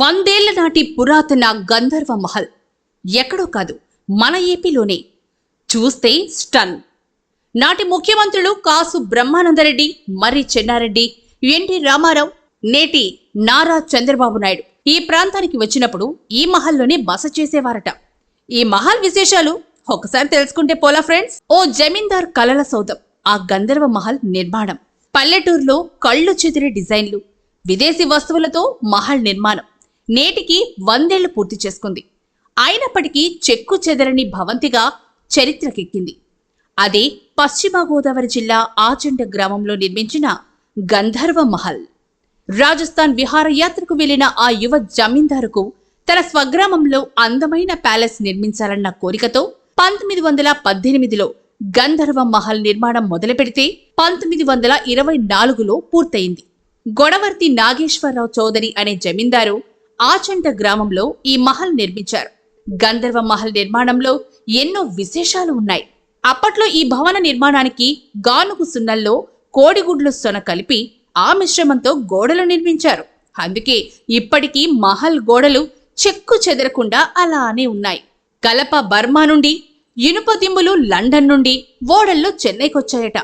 వందేళ్ళ నాటి పురాతన గంధర్వ మహల్. ఎక్కడో కాదు మన ఏపీలోనే. చూస్తే స్టన్. నాటి ముఖ్యమంత్రులు కాసు బ్రహ్మానందరెడ్డి మర్రి చెన్నారెడ్డి ఎన్టీ రామారావు నేటి నారా చంద్రబాబు నాయుడు. ఈ ప్రాంతానికి వచ్చినప్పుడు ఈ మహల్లోనే బస చేసేవారట. ఈ మహల్ విశేషాలు ఒకసారి తెలుసుకుంటే పోలా ఫ్రెండ్స్? ఓ జమీందార్ కలల సౌధం ఆ గంధర్వ మహల్ నిర్మాణం. పల్లెటూరులో కళ్ళు చెదిరే డిజైన్లు విదేశీ వస్తువులతో మహల్ నిర్మాణం. నేటికి వందేళ్ళు పూర్తి చేసుకుంది. అయినప్పటికీ చెక్కు చెదరని భవంతిగా చరిత్రకెక్కింది. అదే పశ్చిమ గోదావరి జిల్లా ఆచండ గ్రామంలో నిర్మించిన గంధర్వ మహల్. రాజస్థాన్ విహారయాత్రకు వెళ్ళిన ఆ యువ జమీందారుకు తన స్వగ్రామంలో అందమైన ప్యాలెస్ నిర్మించాలన్న కోరికతో పంతొమ్మిది వందల పద్దెనిమిదిలో గంధర్వ మహల్ నిర్మాణం మొదలుపెడితే పంతొమ్మిది వందల ఇరవై నాలుగులో పూర్తయింది. గొడవర్తి నాగేశ్వరరావు చౌదరి అనే జమీందారు ఆచంట గ్రామంలో ఈ మహల్ నిర్మించారు. గంధర్వ మహల్ నిర్మాణంలో ఎన్నో విశేషాలు ఉన్నాయి. అప్పట్లో ఈ భవన నిర్మాణానికి గానుగు సున్నల్లో కోడిగుడ్లు సొన కలిపి ఆ మిశ్రమంతో గోడలు నిర్మించారు. అందుకే ఇప్పటికీ మహల్ గోడలు చెక్కు చెదరకుండా అలానే ఉన్నాయి. కలప బర్మా నుండి ఇనుప దిమ్ములు లండన్ నుండి ఓడల్లో చెన్నైకొచ్చాయట.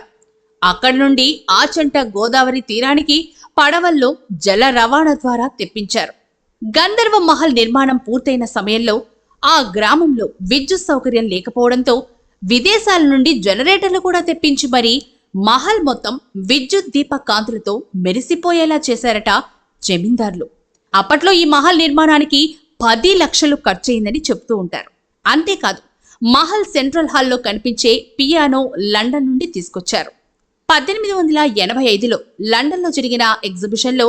అక్కడి నుండి ఆచంట గోదావరి తీరానికి పడవల్లో జల రవాణా ద్వారా తెప్పించారు. గంధర్వ మహల్ నిర్మాణం పూర్తయిన సమయంలో ఆ గ్రామంలో విద్యుత్ సౌకర్యం లేకపోవడంతో విదేశాల నుండి జనరేటర్లు కూడా తెప్పించి మరీ మహల్ మొత్తం విద్యుత్ దీప కాంతులతో మెరిసిపోయేలా చేశారట జమీందార్లు. అప్పట్లో ఈ మహల్ నిర్మాణానికి పది లక్షలు ఖర్చయిందని చెప్తూ ఉంటారు. అంతేకాదు మహల్ సెంట్రల్ హాల్లో కనిపించే పియానో లండన్ నుండి తీసుకొచ్చారు. పద్దెనిమిది వందల ఎనభై ఐదులో లండన్లో జరిగిన ఎగ్జిబిషన్లో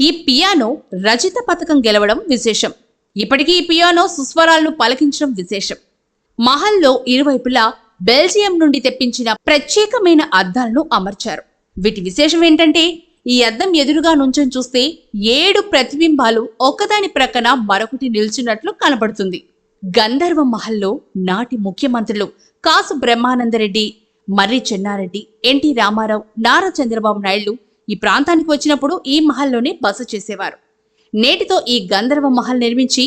ఈ పియానో రచిత పథకం గెలవడం విశేషం. ఇప్పటికీ ఈ పియానో సుస్వరాలను పలకించడం విశేషం. మహల్లో ఇరువైపులా బెల్జియం నుండి తెప్పించిన ప్రత్యేకమైన అద్దాలను అమర్చారు. వీటి విశేషం ఏంటంటే ఈ అద్దం ఎదురుగా నుంచొని చూస్తే ఏడు ప్రతిబింబాలు ఒకదాని ప్రక్కన మరొకటి నిల్చున్నట్లు కనబడుతుంది. గంధర్వ మహల్లో నాటి ముఖ్యమంత్రులు కాసు బ్రహ్మానందరెడ్డి మర్రి చెన్నారెడ్డి ఎన్టీ రామారావు నారా చంద్రబాబు నాయుడు ఈ ప్రాంతానికి వచ్చినప్పుడు ఈ మహల్లోనే బస చేసేవారు. నేటితో ఈ గంధర్వ మహల్ నిర్మించి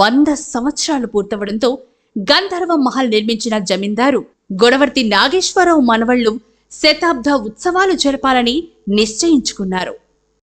వంద సంవత్సరాలు పూర్తవడంతో గంధర్వ మహల్ నిర్మించిన జమీందారు గొడవర్తి నాగేశ్వరరావు మనవళ్ళు శతాబ్ద ఉత్సవాలు జరపాలని నిశ్చయించుకున్నారు.